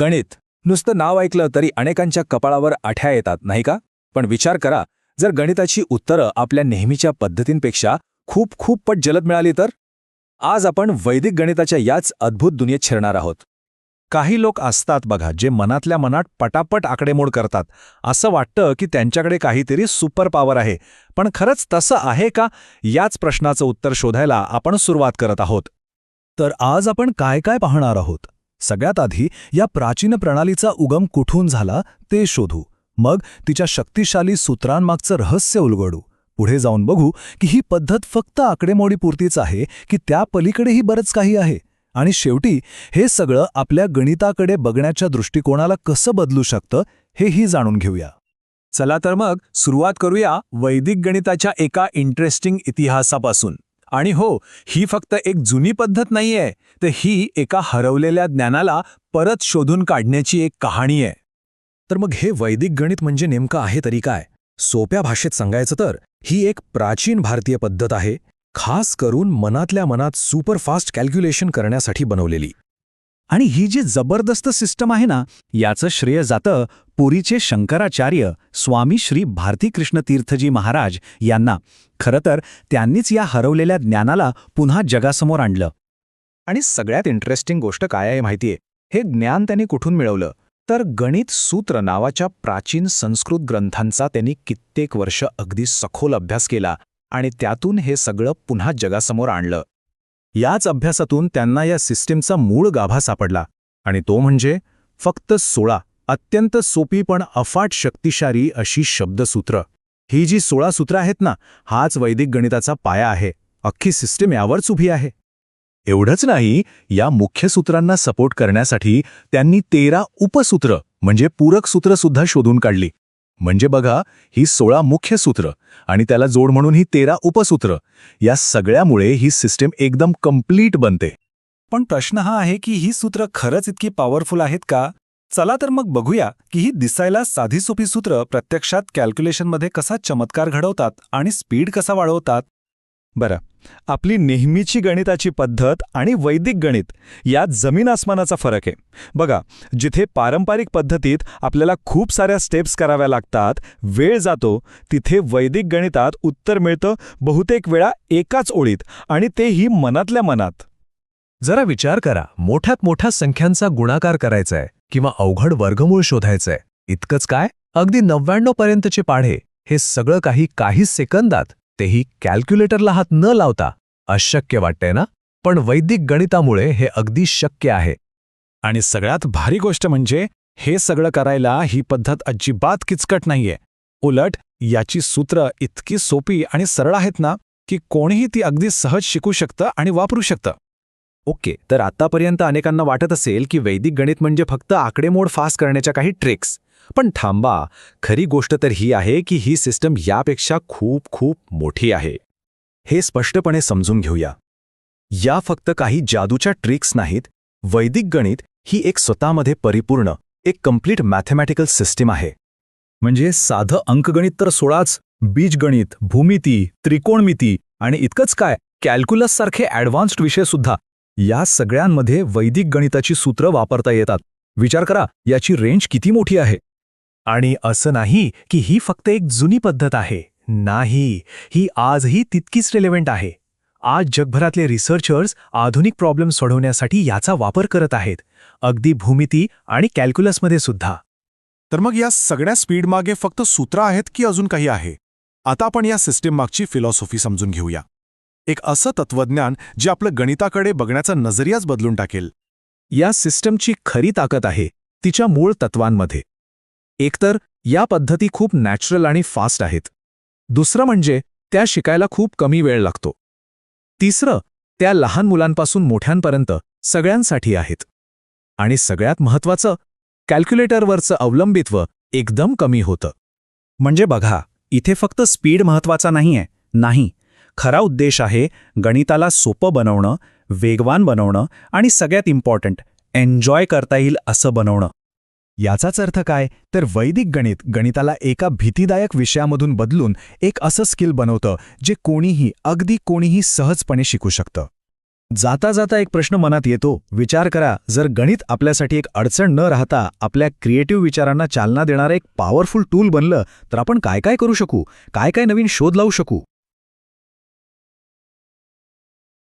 गणित. नुसतं नाव ऐकलं तरी अनेकांच्या कपाळावर आठ्या येतात नाही का? पण विचार करा जर गणिताची उत्तरं आपल्या नेहमीच्या पद्धतींपेक्षा खूप खूप पट जलद मिळाली तर? आज आपण वैदिक गणिताच्या याच अद्भुत दुनियेत शिरणार आहोत. काही लोक असतात बघा जे मनातल्या मनात पटापट आकडेमोड करतात. असं वाटतं की त्यांच्याकडे काहीतरी सुपर पॉवर आहे. पण खरंच तसं आहे का? याच प्रश्नाचं उत्तर शोधायला आपण सुरुवात करत आहोत. तर आज आपण काय काय पाहणार आहोत? सगळ्यात आधी या प्राचीन प्रणालीचा उगम कुठून झाला ते शोधू. मग तिच्या शक्तिशाली सूत्रांमागचं रहस्य उलगडू. पुढे जाऊन बघू की ही पद्धत फक्त आकडेमोडीपुरतीच आहे की त्या पलीकडेही बरंच काही आहे. आणि शेवटी हे सगळं आपल्या गणिताकडे बघण्याच्या दृष्टिकोनाला कसं बदलू शकतं हेही जाणून घेऊया. चला तर मग सुरुवात करूया वैदिक गणिताच्या एका इंटरेस्टिंग इतिहासापासून. आणि हो ही फक्त एक जुनी पद्धत नाहीये तर ही एका हरवलेल्या ज्ञानाला परत शोधून काढण्याची एक कहाणी आहे. तर मग हे वैदिक गणित म्हणजे नेमकं आहे तरी काय? सोप्या भाषेत सांगायचं तर ही एक प्राचीन भारतीय पद्धत आहे खास करून मनातल्या मनात सुपरफास्ट कॅल्क्युलेशन करण्यासाठी बनवलेली. आणि ही जी जबरदस्त सिस्टम आहे ना याचं श्रेय जातं पुरीचे शंकराचार्य स्वामी श्री भारतीकृष्ण तीर्थजी महाराज यांना. खरं तर त्यांनीच या हरवलेल्या ज्ञानाला पुन्हा जगासमोर आणलं. आणि सगळ्यात इंटरेस्टिंग गोष्ट काय आहे माहितीये? हे ज्ञान त्यांनी कुठून मिळवलं? तर गणित सूत्र नावाच्या प्राचीन संस्कृत ग्रंथांचा त्यांनी कित्येक वर्ष अगदी सखोल अभ्यास केला आणि त्यातून हे सगळं पुन्हा जगासमोर आणलं. याच अभ्यासातून त्यांना या सिस्टीमचा मूळ गाभा सापडला. आणि तो म्हणजे फक्त सोळा अत्यंत सोपी पण अफाट शक्तिशाली अशी शब्दसूत्र. ही जी सोळा सूत्र आहेत ना हाच वैदिक गणिताचा पाया आहे. अख्खी सिस्टीम यावरच उभी आहे. एवढंच नाही या मुख्य सूत्रांना सपोर्ट करण्यासाठी त्यांनी तेरा उपसूत्र म्हणजे पूरक सूत्र सुद्धा शोधून काढली. म्हणजे बघा ही सोळा मुख्य सूत्र आणि त्याला जोड म्हणून ही तेरा उपसूत्र या सगळ्यामुळे ही सिस्टीम एकदम कंप्लीट बनते. पण प्रश्न हा आहे की ही सूत्र खरंच इतकी पॉवरफुल आहेत का? चला तर मग बघूया की ही दिसायला साधी सोपी सूत्र प्रत्यक्षात कॅल्क्युलेशनमध्ये कसा चमत्कार घडवतात आणि स्पीड कसा वाढवतात. बरं आपली नेहमीची गणिताची पद्धत आणि वैदिक गणित यात जमीन आसमानाचा फरक आहे. बघा जिथे पारंपरिक पद्धतीत आपल्याला खूप साऱ्या स्टेप्स कराव्या लागतात वेळ जातो तिथे वैदिक गणितात उत्तर मिळतं बहुतेक वेळा एकाच ओळीत आणि तेही मनातल्या मनात. जरा विचार करा मोठ्यात मोठ्या संख्यांचा गुणाकार करायचाय किंवा अवघड वर्गमूळ शोधायचंय. इतकंच काय? अगदी नव्याण्णव पर्यंतचे पाढे हे सगळं काही काहीच सेकंदात. तेही कॅल्क्युलेटरला हात न लावता अशक्य वाटतंय ना? पण वैदिक गणितामुळे हे अगदी शक्य आहे. आणि सगळ्यात भारी गोष्ट म्हणजे हे सगळं करायला ही पद्धत अजिबात किचकट नाहीये. उलट याची सूत्र इतकी सोपी आणि सरळ आहेत ना की कोणीही ती अगदी सहज शिकू शकतं आणि वापरू शकतं. ओके तर आतापर्यंत अनेकांना वाटत असेल की वैदिक गणित म्हणजे फक्त आकडेमोड फास्ट करण्याच्या काही ट्रिक्स. पण थांबा खरी गोष्ट तर ही आहे की ही सिस्टम यापेक्षा खूप खूप मोठी आहे. हे स्पष्टपणे समजून घेऊया. या फक्त काही जादूच्या ट्रिक्स नाहीत वैदिक गणित ही एक स्वतःमध्ये परिपूर्ण एक कंप्लीट मॅथमॅटिकल सिस्टीम आहे. म्हणजे साधं अंकगणित तर सोळाच बीजगणित भूमिती त्रिकोणमिती आणि इतकंच काय कॅल्क्युलससारखे ॲडव्हान्स्ड विषयसुद्धा या सगळ्यांमध्ये वैदिक गणिताची सूत्र वापरता येतात. विचार करा याची रेंज किती मोठी आहे? आणि असं नाही की ही फक्त एक जुनी पद्धत आहे. नाही ही आजही तितकीच रेलेव्हेंट आहे. आज जगभरातले रिसर्चर्स आधुनिक प्रॉब्लेम सोडवण्यासाठी याचा वापर करत आहेत. अगदी भूमिती आणि कॅल्क्युलसमध्ये सुद्धा. तर मग या सगळ्या स्पीडमागे फक्त सूत्र आहेत की अजून काही आहे? आता आपण या सिस्टीम मागची फिलॉसॉफी समजून घेऊया. एक असं तत्वज्ञान जे आपलं गणिताकडे बघण्याचा नजरियाच बदलून टाकेल. या सिस्टमची खरी ताकद आहे तिच्या मूळ तत्वांमध्ये. एकतर या पद्धती खूप नॅचरल आणि फास्ट आहेत. दुसरं म्हणजे त्या शिकायला खूप कमी वेळ लागतो. तिसरं त्या लहान मुलांपासून मोठ्यांपर्यंत सगळ्यांसाठी आहेत. आणि सगळ्यात महत्वाचं कॅल्क्युलेटरवरचं अवलंबित्व एकदम कमी होतं. म्हणजे बघा इथे फक्त स्पीड महत्त्वाचा नाहीये नाही. खरा उद्देश आहे गणिताला सोपं बनवणं वेगवान बनवणं आणि सगळ्यात इम्पॉर्टंट एन्जॉय करता येईल असं बनवणं. याचाच अर्थ काय? तर वैदिक गणित गणिताला एका भीतीदायक विषयामधून बदलून एक असं स्किल बनवतं जे कोणीही अगदी कोणीही सहजपणे शिकू शकतं. जाता जाता एक प्रश्न मनात येतो विचार करा जर गणित आपल्यासाठी एक अडचण न राहता आपल्या क्रिएटिव्ह विचारांना चालना देणारं एक पॉवरफुल टूल बनलं तर आपण काय काय करू शकू? काय काय नवीन शोध लावू शकू?